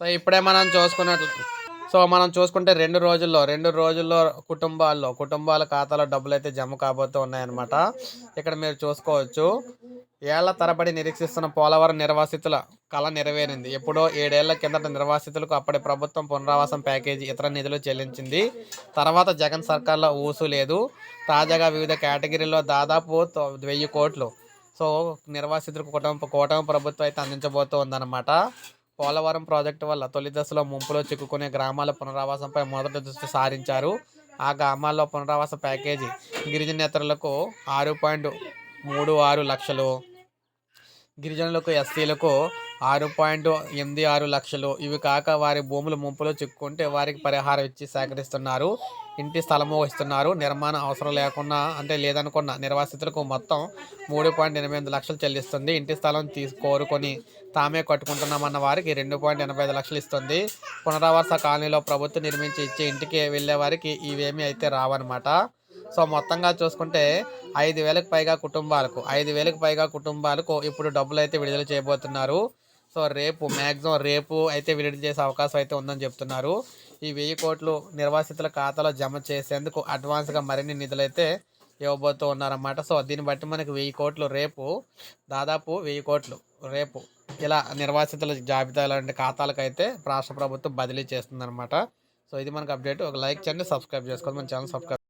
So ఇప్పుడే మనం చూసుకున్నట్లు so మనం చూసుకుంటే రెండు రోజుల్లో రెండు రోజుల్లో కుటుంబాల్లో కుటుంబాల ఖాతాలో డబ్బులు అయితే జమ కాబోతూ ఉన్నాయన్నమాట. ఇక్కడ మీరు చూసుకోవచ్చు. ఏళ్ళ తరబడి నిరీక్షిస్తున్న పోలవరం నిర్వాసితుల కళ నెరవేరింది. ఎప్పుడో ఏడేళ్ళ కిందట నిర్వాసితులకు అప్పటి ప్రభుత్వం పునరావాసం ప్యాకేజీ ఇతర నిధులు చెల్లించింది. తర్వాత జగన్ సర్కార్లో ఊసు లేదు. తాజాగా వివిధ కేటగిరీలో దాదాపు వెయ్యి కోట్లు. సో నిర్వాసితులకు కుటుంబ కూటమి ప్రభుత్వం అయితే అందించబోతూ ఉందన్నమాట. పోలవరం ప్రాజెక్టు వల్ల తొలి దశలో ముంపులో చిక్కుకునే గ్రామాల పునరావాసంపై మొదటి దృష్టి సారించారు. ఆ గ్రామాల్లో పునరావాస ప్యాకేజీ గిరిజనేతరులకు ఆరు పాయింట్ మూడు ఆరు లక్షలు గిరిజనులకు ఎస్సీలకు ఆరు పాయింట్ ఎనిమిది ఆరు లక్షలు. ఇవి కాక వారి భూములు ముంపులో చిక్కుకుంటే వారికి పరిహారం ఇచ్చి సేకరిస్తున్నారు. ఇంటి స్థలము ఇస్తున్నారు నిర్మాణ అవసరం లేకుండా అంటే లేదనుకున్న నిర్వాసితులకు మొత్తం మూడు పాయింట్ ఎనభై ఎనిమిది లక్షలు చెల్లిస్తుంది. ఇంటి స్థలం తీసు కోరుకొని తామే కట్టుకుంటున్నామన్న వారికి రెండు పాయింట్ ఎనభై ఐదు లక్షలు ఇస్తుంది. పునరావాస కాలనీలో ప్రభుత్వం నిర్మించి ఇచ్చే ఇంటికి వెళ్ళే వారికి ఇవేమీ అయితే రావన్నమాట. సో మొత్తంగా చూసుకుంటే ఐదు వేలకు పైగా కుటుంబాలకు ఐదు వేలకు పైగా కుటుంబాలకు ఇప్పుడు డబ్బులు అయితే విడుదల చేయబోతున్నారు. సో రేపు మ్యాక్సిమం రేపు అయితే విడుదల చేసే అవకాశం అయితే ఉందని చెప్తున్నారు. ఈ వెయ్యి కోట్లు నిర్వాసితుల ఖాతాలో జమ చేసేందుకు అడ్వాన్స్గా మరిన్ని నిధులు అయితే ఇవ్వబోతూ ఉన్నారన్నమాట. సో దీన్ని బట్టి మనకి వెయ్యి కోట్లు రేపు దాదాపు వెయ్యి కోట్లు రేపు ఇలా నిర్వాసితుల జాబితా లాంటి ఖాతాలకు అయితే రాష్ట్ర ప్రభుత్వం బదిలీ చేస్తుందన్నమాట. సో ఇది మనకు అప్డేట్. ఒక లైక్ చేయండి సబ్స్క్రైబ్ చేసుకోండి. మన ఛానల్ సబ్స్క్రైబ్